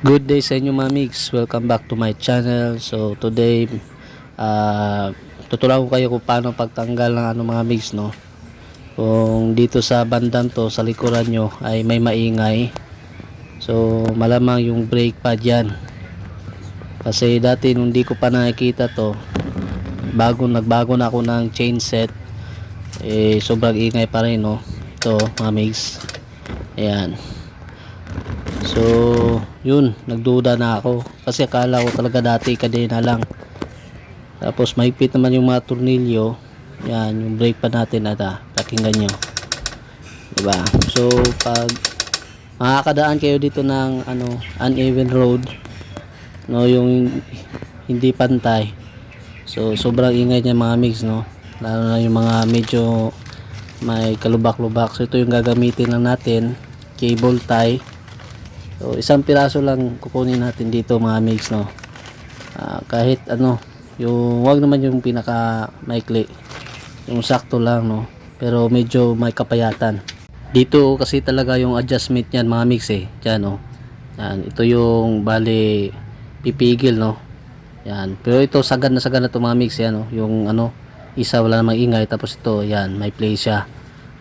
Good day sa inyo mamigs. Welcome back to my channel. So today uh, tuturuan ko kayo kung paano pagtanggal ng ano mga migs no. Kung dito sa bandang to sa likuran nyo ay may maingay. So malamang yung brake pad yan. Kasi dati nung di ko pa nakikita to bago nagbago na ako ng chain set eh sobrang ingay pa rin no. Ito mga migs. Ayan. So, yun, nagduda na ako. Kasi akala ko talaga dati kadena lang. Tapos mahigpit naman yung mga tornilyo. Yan, yung brake pa natin ata. Pakinggan nyo. Diba? So, pag makakadaan kayo dito ng ano, uneven road, no, yung hindi pantay. So, sobrang ingay niya mga mix, no. Lalo na yung mga medyo may kalubak-lubak. So, ito yung gagamitin lang natin. Cable tie. So, isang piraso lang kukunin natin dito mga mix, no. Ah, kahit ano, yung wag naman yung pinaka maikli. Yung sakto lang, no. Pero medyo may kapayatan. Dito kasi talaga yung adjustment niyan mga mix eh. Diyan, no. Yan, ito yung bali pipigil, no. Yan. Pero ito sagad na sagad na to mga mix, yan, no. Yung ano, isa wala namang ingay tapos ito, yan, may play siya.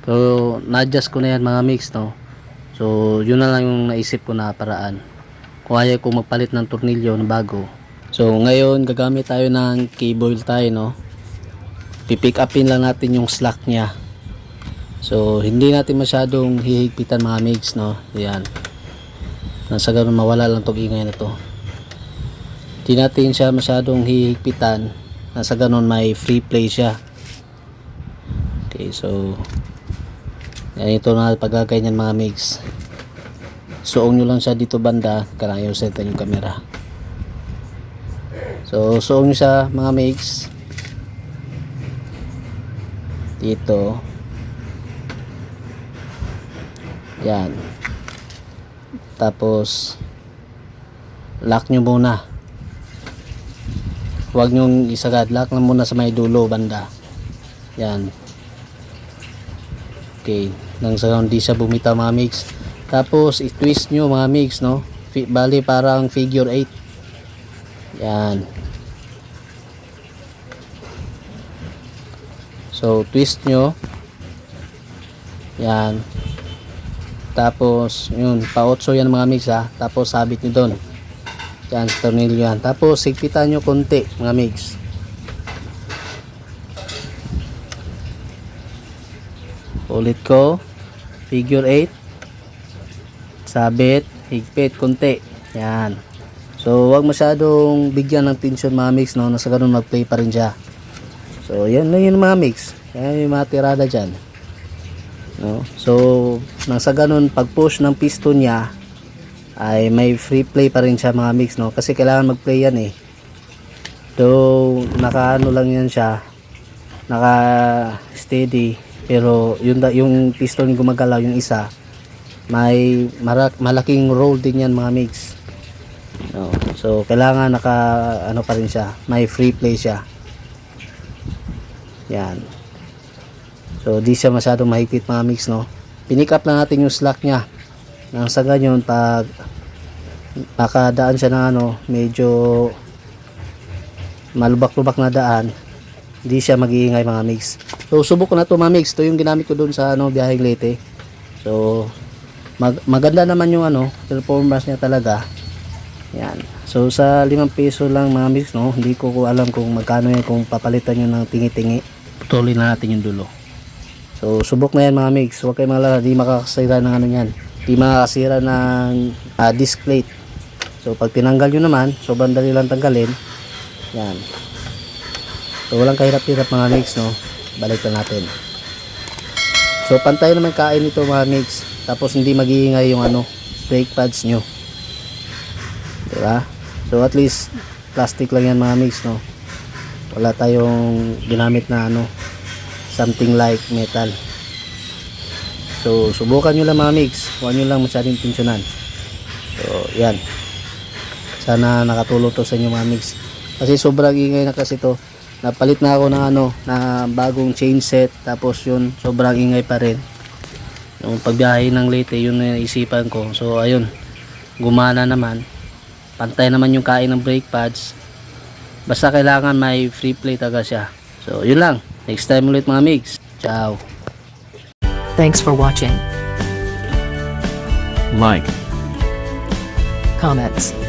Pero na-adjust ko na yan mga mix, no. So, yun na lang yung naisip ko na paraan. Kung ayaw ko magpalit ng tornilyo na bago. So, ngayon gagamit tayo ng cable tie, no. Pipick upin lang natin yung slack niya. So, hindi natin masyadong hihigpitan mga mix, no. Yan. Nasa ganun mawala lang tong ingay na to. Hindi natin siya masyadong hihigpitan. Nasa ganun may free play siya. Okay, so yan ito na pagkaganyan mga mix. Suong nyo lang siya dito banda. Kailangan yung set yung camera. So, suong nyo siya mga mix. Dito. Yan. Tapos, lock nyo muna. Huwag nyo isagad. Lock lang muna sa may dulo banda. Yan. Okay. Nang sa hindi siya bumitaw mga mix. Tapos, i-twist nyo mga mix, no? Fi- Bali, parang figure 8. Yan. So, twist nyo. Yan. Tapos, yun, pa-8 yan mga mix ha. Tapos, sabit nyo doon. Yan, tornilyo yan. Tapos, sigpitan nyo konti mga mix. Ulit ko. Figure 8. Sabit. Higpit. Kunti. Yan. So, wag masyadong bigyan ng tension mga mix, no? Nasa ganun mag-play pa rin siya. So, yan lang yun mga mix. Yan yung mga tirada dyan. No? So, nang sa ganun, pag push ng piston niya, ay may free play pa rin siya mga mix, no? Kasi kailangan mag-play yan eh. Though, naka ano lang yan siya, naka steady, pero yung, yung piston gumagalaw, yung isa, may mara- malaking role din yan mga mix. No. So, kailangan naka ano pa rin siya, may free play siya. Yan. So, di siya masyadong mahigpit mga mix, no? Pinick up lang natin yung slack niya. Nang sa ganyan, pag makadaan siya ng ano, medyo malubak-lubak na daan, hindi siya mag-iingay mga mix. So, subok ko na to mga mix. Ito yung ginamit ko dun sa ano, biyaheng Leyte. So, mag maganda naman yung ano, performance niya talaga. Yan. So, sa 5 peso lang mga mix, no? Hindi ko, ko alam kung magkano yan kung papalitan nyo ng tingi-tingi. Putulin na natin yung dulo. So, subok na yan mga mix. Huwag kayo malala, di makakasira ng ano yan. Di makakasira ng ah, disc plate. So, pag tinanggal nyo naman, sobrang dali lang tanggalin. Yan. So, walang kahirap-hirap mga mix, no? Balik na natin. So, pantay naman kain ito mga mix. Tapos, hindi mag-iingay yung ano, brake pads nyo. Diba? So, at least, plastic lang yan mga mix, no? Wala tayong ginamit na ano, something like metal. So, subukan nyo lang mga mix. Huwag nyo lang masyadong tensyonan. So, yan. Sana nakatulong to sa inyo mga mix. Kasi sobrang ingay na kasi to. Napalit na ako ng ano, na bagong chain set. Tapos yun, sobrang ingay pa rin. Yung pagbiyahe ng Leyte, yun na naisipan ko. So, ayun. Gumana naman. Pantay naman yung kain ng brake pads. Basta kailangan may free play taga siya. So, yun lang. Next time ulit mga migs. Ciao. Thanks for watching. like, Comments